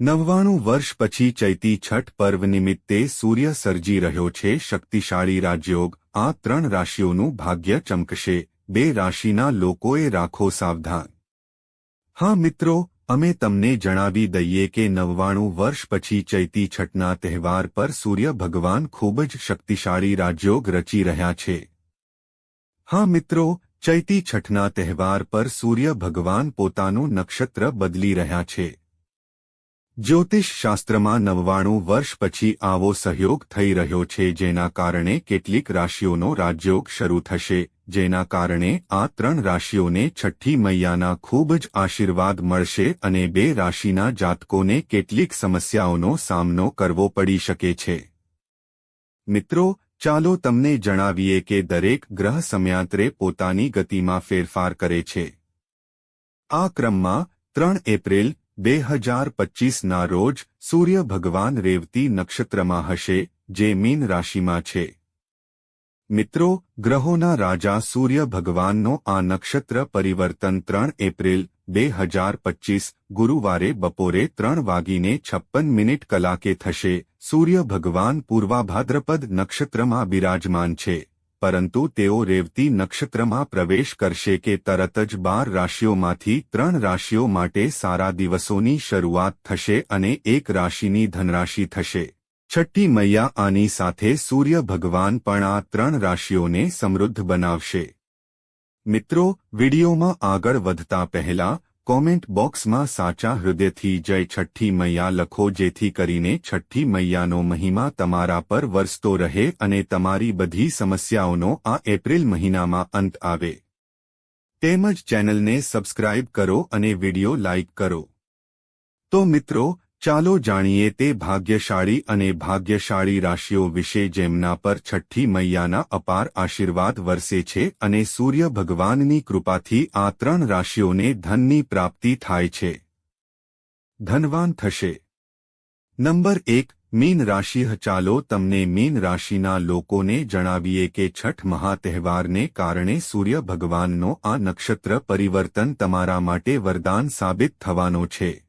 નવ્વાણું વર્ષ પછી ચૈતી છઠ પર્વ નિમિત્તે સૂર્ય સર્જી રહ્યો છે શક્તિશાળી રાજયોગ. આ ત્રણ રાશિઓનું ભાગ્ય ચમકશે. બે રાશિના લોકોએ રાખો સાવધાન. હા મિત્રો, અમે તમને જણાવી દઈએ કે નવ્વાણું વર્ષ પછી ચૈતી છઠના તહેવાર પર સૂર્ય ભગવાન ખૂબ જ શક્તિશાળી રાજયોગ રચી રહ્યા છે. હા મિત્રો, ચૈતી છઠના તહેવાર પર સૂર્ય ભગવાન પોતાનું નક્ષત્ર બદલી રહ્યા છે. જ્યોતિષ શાસ્ત્રમાં નવ્વાણું વર્ષ પછી આવો સહયોગ થઈ રહ્યો છે, જેના કારણે કેટલીક રાશિઓનો રાજયોગ શરૂ થશે, જેના કારણે આ ત્રણ રાશિઓને છઠ્ઠી મૈયાના ખૂબ જ આશીર્વાદ મળશે અને બે રાશિના જાતકોને કેટલીક સમસ્યાઓનો સામનો કરવો પડી શકે છે. મિત્રો, ચાલો તમને જણાવીએ કે દરેક ગ્રહ સમયાંતરે પોતાની ગતિમાં ફેરફાર કરે છે. આ ક્રમમાં ત્રણ એપ્રિલ બે હજાર પચીસના રોજ સૂર્ય ભગવાન રેવતી નક્ષત્રમાં હશે, જે મીન રાશિમાં છે. મિત્રો, ગ્રહોના રાજા સૂર્ય ભગવાનનો આ નક્ષત્ર પરિવર્તન ત્રણ એપ્રિલ, બે હજાર પચીસ, ગુરુવારે બપોરે ત્રણ વાગીને છપ્પન મિનિટ કલાકે થશે. સૂર્ય ભગવાન પૂર્વાભાદ્રપદ નક્ષત્રમાં બિરાજમાન છે. પરંતુ તેઓ રેવતી નક્ષત્રમાં પ્રવેશ કરશે કે તરત જ બાર રાશિઓમાંથી ત્રણ રાશિઓ માટે સારા દિવસોની શરૂઆત થશે અને એક રાશિની ધનરાશિ થશે. છઠ્ઠી મૈયા આની સાથે સૂર્ય ભગવાન પણ આ ત્રણ રાશિઓને સમૃદ્ધ બનાવશે. મિત્રો, વિડીયોમાં આગળ વધતા પહેલા કોમેન્ટ બોક્સમાં સાચા હૃદયથી જય છઠ્ઠી મૈયા લખો, જેથી કરીને છઠ્ઠી મૈયાનો મહિમા તમારા પર વરસતો રહે અને તમારી બધી સમસ્યાઓનો આ એપ્રિલ મહિનામાં અંત આવે. તેમજ ચેનલને સબસ્ક્રાઇબ કરો અને વિડિયો લાઇક કરો. તો મિત્રો ચાલો જાણીએ તે ભાગ્યશાળી અને ભાગ્યશાળી રાશિઓ વિશે જેમના પર છઠ્ઠી મૈયાના અપાર આશીર્વાદ વરસે છે અને સૂર્ય ભગવાનની કૃપાથી આ ત્રણ રાશિઓને ધનની પ્રાપ્તિ થાય છે. ધનવાન થશે. નંબર એક, મીન રાશિ ચાલો તમને મીન રાશિના લોકોને જણાવીએ કે છઠ મહાતહેવારને કારણે સૂર્ય ભગવાનનો આ નક્ષત્ર પરિવર્તન તમારા માટે વરદાન સાબિત થવાનો છે.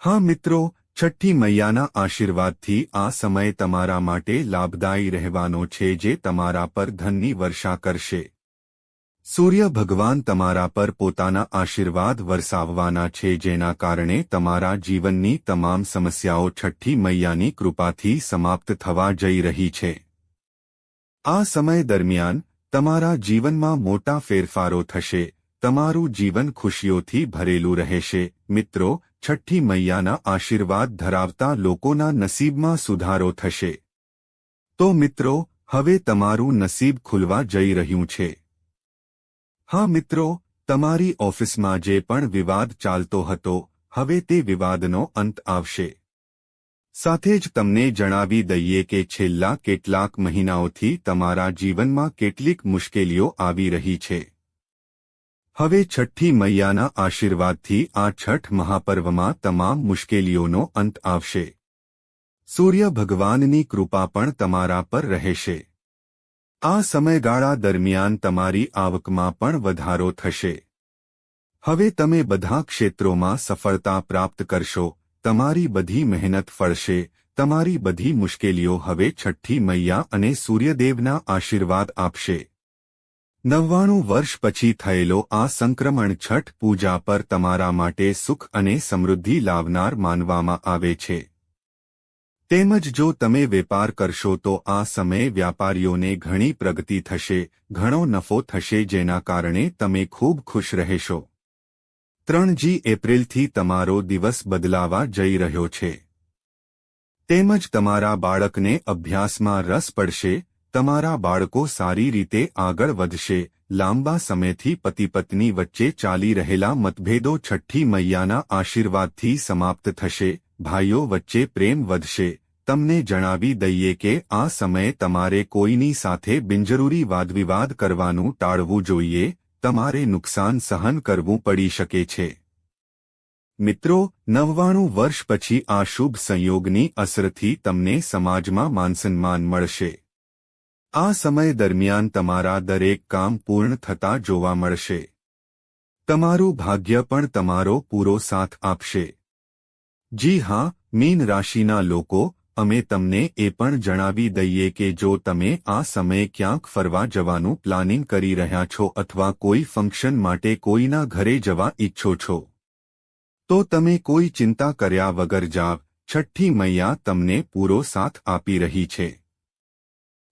હા મિત્રો, છઠ્ઠી મૈયાના આશીર્વાદથી આ સમય તમારા માટે લાભદાયી રહેવાનો છે જે તમારા પર ધનની વર્ષા કરશે. સૂર્ય ભગવાન તમારા પર પોતાના આશીર્વાદ વરસાવવાના છે જેના કારણે તમારા જીવનની તમામ સમસ્યાઓ છઠ્ઠી મૈયાની કૃપાથી સમાપ્ત થવા જઈ રહી છે. આ સમય દરમિયાન તમારા જીવનમાં મોટા ફેરફારો થશે, તમારું જીવન ખુશીઓથી ભરેલું રહેશે. મિત્રો છઠ્ઠી મૈયાના આશીર્વાદ ધરાવતા લોકોના નસીબમાં સુધારો થશે. તો મિત્રો, હવે તમારું નસીબ ખુલવા જઈ રહ્યું છે. હા મિત્રો, તમારી ઓફિસમાં જે પણ વિવાદ ચાલતો હતો, હવે તે વિવાદનો અંત આવશે. સાથે જ તમને જણાવી દઈએ કે છેલ્લા કેટલાક મહિનાઓથી તમારા જીવનમાં કેટલીક મુશ્કેલીઓ આવી રહી છે. હવે છઠ્ઠી મૈયાના આશીર્વાદથી આ છઠ મહાપર્વમાં તમામ મુશ્કેલીઓનો અંત આવશે. સૂર્ય ભગવાનની કૃપા પણ તમારા પર રહેશે. આ સમયગાળા દરમિયાન તમારી આવકમાં પણ વધારો થશે. હવે તમે બધા ક્ષેત્રોમાં સફળતા પ્રાપ્ત કરશો, તમારી બધી મહેનત ફળશે, તમારી બધી મુશ્કેલીઓ હવે છઠ્ઠી મૈયા અને સૂર્યદેવના આશીર્વાદ આપશે. નવ્વાણું વર્ષ પછી થયેલો આ સંક્રમણ છઠ પૂજા પર તમારા માટે સુખ અને સમૃદ્ધિ લાવનાર માનવામાં આવે છે. તેમજ જો તમે વેપાર કરશો તો આ સમયે વ્યાપારીઓને ઘણી પ્રગતિ થશે, ઘણો નફો થશે જેના કારણે તમે ખૂબ ખુશ રહેશો. ત્રણજી એપ્રિલથી તમારો દિવસ બદલાવા જઈ રહ્યો છે. તેમજ તમારા બાળકને અભ્યાસમાં રસ પડશે તમારા બાળકો સારી રીતે આગળ વધશે. લાંબા સમયથી પતિ પત્ની વચ્ચે ચાલી રહેલા મતભેદો છઠ્ઠી મૈયાના આશીર્વાદથી સમાપ્ત થશે. ભાઈઓ વચ્ચે પ્રેમ વધશે. તમને જણાવી દઈએ કે આ સમયે તમારે કોઈની સાથે બિનજરૂરી વાદવિવાદ કરવાનું ટાળવું જોઈએ. તમારે નુકસાન સહન કરવું પડી શકે છે. મિત્રો, નવ્વાણું વર્ષ પછી આ શુભ સંયોગની અસરથી તમને સમાજમાં માનસન્માન મળશે. આ સમય દરમિયાન તમારા દરેક કામ પૂર્ણ થતા જોવા મળશે. તમારું ભાગ્ય પણ તમારો પૂરો સાથ આપશે. જી હા, મીન રાશિના લોકો, અમે તમને એ પણ જણાવી દઈએ કે જો તમે આ સમયે ક્યાંક ફરવા જવાનું પ્લાનિંગ કરી રહ્યા છો અથવા કોઈ ફંક્શન માટે કોઈના ઘરે જવા ઈચ્છો છો, તો તમે કોઈ ચિંતા કર્યા વગર જાવ. છઠ્ઠી મૈયા તમને પૂરો સાથ આપી રહી છે.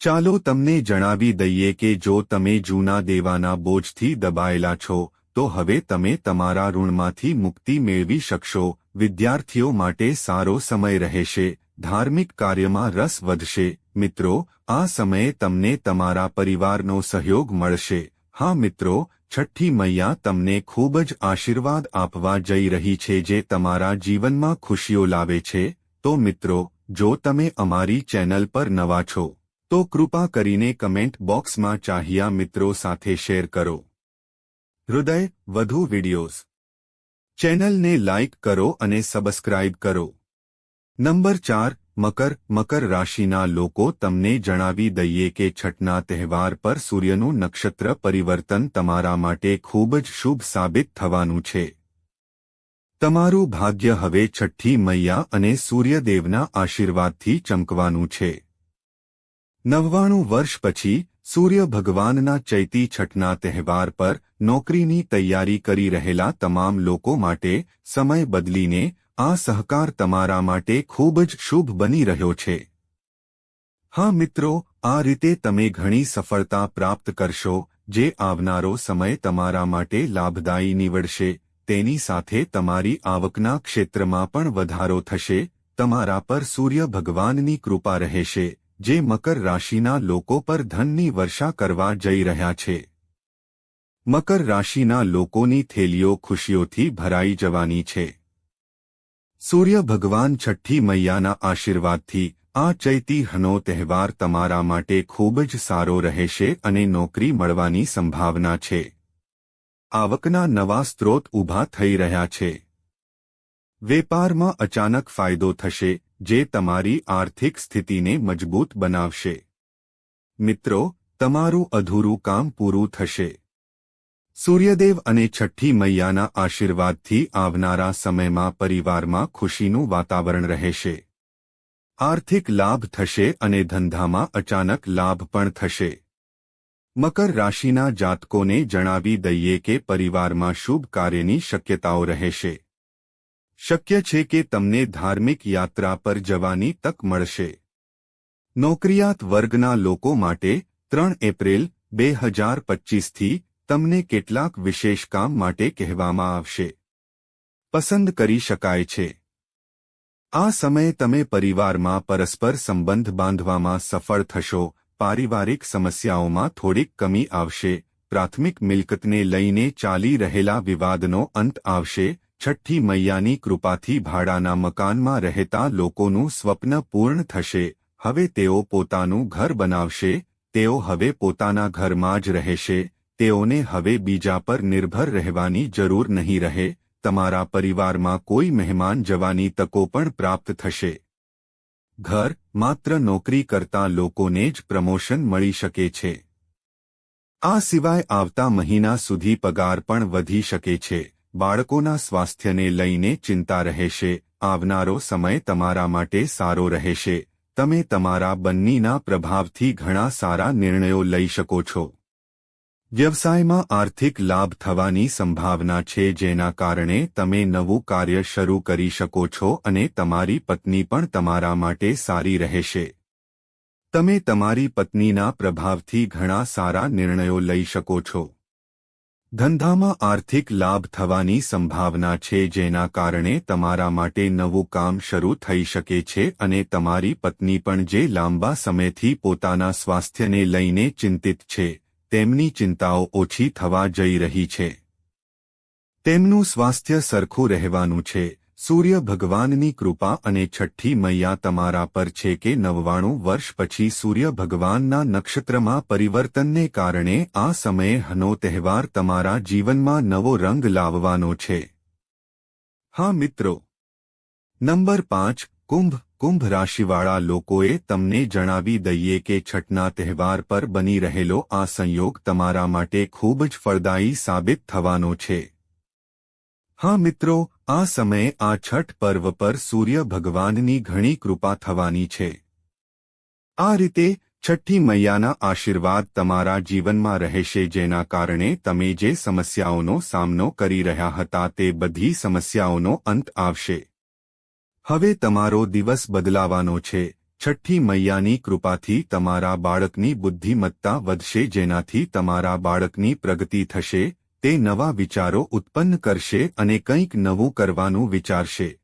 ચાલો તમને જણાવી દઈએ કે જો તમે જૂના દેવાના બોજથી દબાયેલા છો, તો હવે તમે તમારા ઋણમાંથી મુક્તિ મેળવી શકશો. વિદ્યાર્થીઓ માટે સારો સમય રહેશે, ધાર્મિક કાર્યમાં રસ વધશે. મિત્રો, આ સમયે તમને તમારા પરિવારનો સહયોગ મળશે. હા મિત્રો, છઠ્ઠી મૈયા તમને ખૂબ જ આશીર્વાદ આપવા જઈ રહી છે જે તમારા જીવનમાં ખુશીઓ લાવે છે. તો મિત્રો, જો તમે અમારી ચેનલ પર નવા છો તો કૃપા કરીને કમેન્ટ બોક્સમાં ચાહ્યા મિત્રો સાથે શેર કરો. હૃદય, વધુ વિડિયોઝ. ચેનલને લાઇક કરો અને સબસ્ક્રાઇબ કરો. નંબર ચાર, મકર મકર રાશિના લોકો તમને જણાવી દઈએ કે છઠના તહેવાર પર સૂર્યનું નક્ષત્ર પરિવર્તન તમારા માટે ખૂબ જ શુભ સાબિત થવાનું છે. તમારું ભાગ્ય હવે છઠ્ઠી મૈયા અને સૂર્યદેવના આશીર્વાદથી ચમકવાનું છે. નવ્વાણું વર્ષ પછી સૂર્ય ભગવાનના ચૈતી છઠના તહેવાર પર નોકરીની તૈયારી કરી રહેલા તમામ લોકો માટે સમય બદલીને આ સહકાર તમારા માટે ખૂબ જ શુભ બની રહ્યો છે. હા મિત્રો, આ રીતે તમે ઘણી સફળતા પ્રાપ્ત કરશો, જે આવનારો સમય તમારા માટે લાભદાયી નીવડશે, તેની સાથે તમારી આવકના ક્ષેત્રમાં પણ વધારો થશે, તમારા પર સૂર્ય ભગવાનની કૃપા રહેશે. જે મકર રાશિના લોકો પર ધનની વર્ષા કરવા જઈ રહ્યા છે. મકર રાશિના લોકોની થેલીઓ ખુશીઓથી ભરાઈ જવાની છે. સૂર્ય ભગવાન છઠ્ઠી મૈયાના આશીર્વાદથી આ ચૈતી હનો તહેવાર તમારા માટે ખૂબ જ સારો રહેશે અને નોકરી મળવાની સંભાવના છે. આવકના નવા સ્ત્રોત ઊભા થઈ રહ્યા છે. વેપારમાં અચાનક ફાયદો થશે જે તમારી આર્થિક સ્થિતિને મજબૂત બનાવશે. મિત્રો, તમારું અધૂરું કામ પૂરું થશે. સૂર્યદેવ અને છઠ્ઠી મૈયાના આશીર્વાદથી આવનારા સમયમાં પરિવારમાં ખુશીનું વાતાવરણ રહેશે. આર્થિક લાભ થશે અને ધંધામાં અચાનક લાભ પણ થશે. મકર રાશિના જાતકોને જણાવી દઈએ કે પરિવારમાં શુભ કાર્યની શક્યતાઓ રહેશે. શક્ય છે કે તમને ધાર્મિક યાત્રા પર જવાની તક મળશે. નોકરિયાત વર્ગના લોકો માટે ત્રણ એપ્રિલ, બે હજાર પચ્ચીસથી તમને કેટલાક વિશેષ કામ માટે કહેવામાં આવશે. પસંદ કરી શકાય છે. આ સમયે તમે પરિવારમાં પરસ્પર સંબંધ બાંધવામાં સફળ થશો, પારિવારિક સમસ્યાઓમાં થોડીક કમી આવશે, પ્રાથમિક મિલકતને લઈને ચાલી રહેલા વિવાદનો અંત આવશે છઠ્ઠી મૈયાની કૃપાથી ભાડાના મકાનમાં રહેતા લોકોનું સ્વપ્ન પૂર્ણ થશે, હવે તેઓ પોતાનું ઘર બનાવશે, તેઓ હવે પોતાના ઘરમાં જ રહેશે, તેઓને હવે બીજા પર નિર્ભર રહેવાની જરૂર નહીં રહે, તમારા પરિવારમાં કોઈ મહેમાન જવાની તકો પણ પ્રાપ્ત થશે. ઘર, માત્ર નોકરી કરતા લોકોને જ પ્રમોશન મળી શકે છે. આ સિવાય આવતા મહિના સુધી પગાર પણ વધી શકે છે. બાળકોના સ્વાસ્થ્યને લઈને ચિંતા રહેશે, આવનારો સમય તમારા માટે સારો રહેશે. તમે તમારા બંનીના પ્રભાવથી ઘણા સારા નિર્ણયો લઈ શકો છો. વ્યવસાયમાં આર્થિક લાભ થવાની સંભાવના છે જેના કારણે તમે નવું કાર્ય શરૂ કરી શકો છો અને તમારી પત્ની પણ તમારા માટે સારી રહેશે. તમે તમારી પત્નીના પ્રભાવથી ઘણા સારા નિર્ણયો લઈ શકો છો. ધંધામાં આર્થિક લાભ થવાની સંભાવના છે જેના કારણે તમારા માટે નવું કામ શરૂ થઈ શકે છે અને તમારી પત્ની પણ જે લાંબા સમયથી પોતાના સ્વાસ્થ્યને લઈને ચિંતિત છે, તેમની ચિંતાઓ ઓછી થવા જઈ રહી છે. તેમનું સ્વાસ્થ્ય સરખું રહેવાનું છે. સૂર્ય ભગવાનની કૃપા અને છઠ્ઠી મૈયા તમારા પર છે કે નવ્વાણું વર્ષ પછી સૂર્ય ભગવાનના નક્ષત્રમાં પરિવર્તનને કારણે આ સમયે હનો તહેવાર તમારા જીવનમાં નવો રંગ લાવવાનો છે. હા મિત્રો. નંબર પાંચ, કુંભ કુંભ રાશિવાળા લોકોએ તમને જણાવી દઈએ કે છઠના તહેવાર પર બની રહેલો આ સંયોગ તમારા માટે ખૂબ જ ફળદાયી સાબિત થવાનો છે. હા મિત્રો આ સમયે આ છઠ પર્વ પર સૂર્ય ભગવાનની ઘણી કૃપા થવાની છે. આ રીતે છઠ્ઠી મૈયાના આશીર્વાદ તમારા જીવનમાં રહેશે જેના કારણે તમે જે સમસ્યાઓનો સામનો કરી રહ્યા હતા તે બધી સમસ્યાઓનો અંત આવશે. હવે તમારો દિવસ બદલાવાનો છે. છઠ્ઠી મૈયાની કૃપાથી તમારા બાળકની બુદ્ધિમત્તા વધશે જેનાથી તમારા બાળકની પ્રગતિ થશે. તે નવા વિચારો ઉત્પન્ન કરશે અને કંઈક નવું કરવાનું વિચારશે.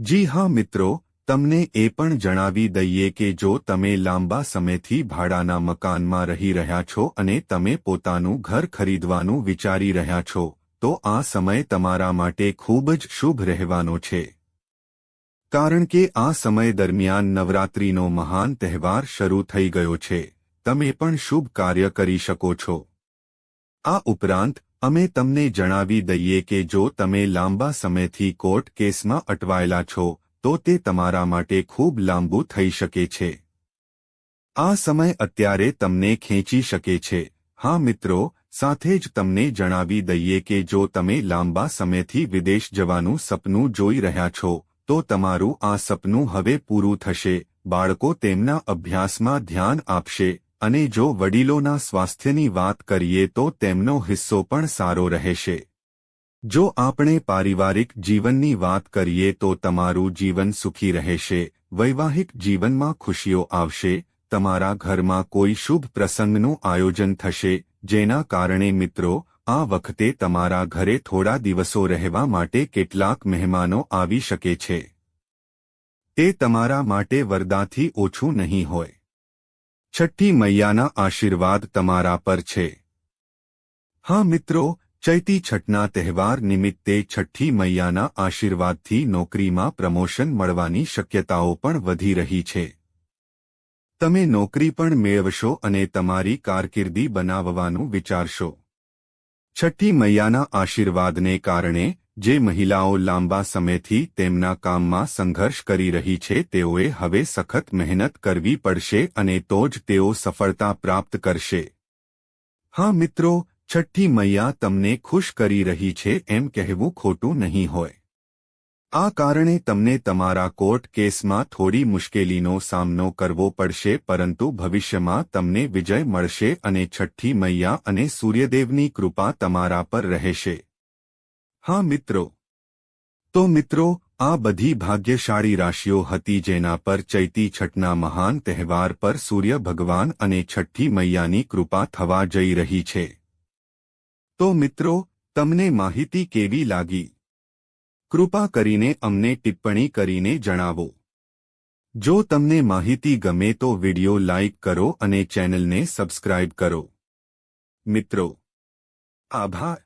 જી હા મિત્રો, તમને એ પણ જણાવી દઈએ કે જો તમે લાંબા સમયથી ભાડાના મકાનમાં રહી રહ્યા છો અને તમે પોતાનું ઘર ખરીદવાનું વિચારી રહ્યા છો, તો આ સમય તમારા માટે ખૂબ જ શુભ રહેવાનો છે. કારણ કે આ સમય દરમિયાન નવરાત્રિનો મહાન તહેવાર શરૂ થઈ ગયો છે. તમે પણ શુભ કાર્ય કરી શકો છો. આ ઉપરાંત, અમે તમને જણાવી દઈએ કે જો તમે લાંબા સમયથી કોર્ટ કેસમાં અટવાયેલા છો, તો તે તમારા માટે ખૂબ લાંબુ થઈ શકે છે. આ સમય અત્યારે તમને ખેંચી શકે છે. હા મિત્રો, સાથે જ તમને જણાવી દઈએ કે જો તમે લાંબા સમયથી વિદેશ જવાનું સપનું જોઈ રહ્યા છો, તો તમારું આ સપનું હવે પૂરું થશે. બાળકો તેમના અભ્યાસમાં ધ્યાન આપશે. અને જો વડીલોના સ્વાસ્થ્યની વાત કરીએ તો તેમનો હિસ્સો પણ સારો રહેશે. જો આપણે પારિવારિક જીવનની વાત કરીએ તો તમારું જીવન સુખી રહેશે, વૈવાહિક જીવનમાં ખુશીઓ આવશે, તમારા ઘરમાં કોઈ શુભ પ્રસંગનું આયોજન થશે, જેના કારણે મિત્રો, આ વખતે તમારા ઘરે થોડા દિવસો રહેવા માટે કેટલાક મહેમાનો આવી શકે છે. તે તમારા માટે વરદાથી ઓછું નહીં હોય. છઠ્ઠી મૈયાના આશીર્વાદ તમારા પર છે. હા મિત્રો, ચૈતી છઠના તહેવાર નિમિત્તે છઠ્ઠી મૈયાના આશીર્વાદથી નોકરીમાં પ્રમોશન મળવાની શક્યતાઓ પણ વધી રહી છે. તમે નોકરી પણ મેળવશો અને તમારી કારકિર્દી બનાવવાનું વિચારશો. છઠ્ઠી મૈયાના આશીર્વાદને કારણે જે મહિલાઓ લાંબા સમયથી તેમના કામમાં સંઘર્ષ કરી રહી છે, તેઓએ હવે સખત મહેનત કરવી પડશે અને તો જ તેઓ સફળતા પ્રાપ્ત કરશે. હા મિત્રો, છઠ્ઠી મૈયા તમને ખુશ કરી રહી છે એમ કહેવું ખોટું નહીં હોય. આ કારણે તમને તમારા કોર્ટ કેસમાં થોડી મુશ્કેલીનો સામનો કરવો પડશે, પરંતુ ભવિષ્યમાં તમને વિજય મળશે અને છઠ્ઠી મૈયા અને સૂર્યદેવની કૃપા તમારા પર રહેશે. હા, મિત્રો. તો મિત્રો, આ બધી ભાગ્યશાળી રાશિઓ હતી જેના પર ચૈતી છઠના મહાન તહેવાર પર સૂર્ય ભગવાન અને છઠ્ઠી મૈયાની કૃપા થવા જઈ રહી છે. તો મિત્રો, તમને માહિતી કેવી લાગી? કૃપા કરીને અમને ટિપ્પણી કરીને જણાવો. જો તમને માહિતી ગમે તો વિડિયો લાઇક કરો અને ચેનલને સબસ્ક્રાઇબ કરો. મિત્રો, આભાર.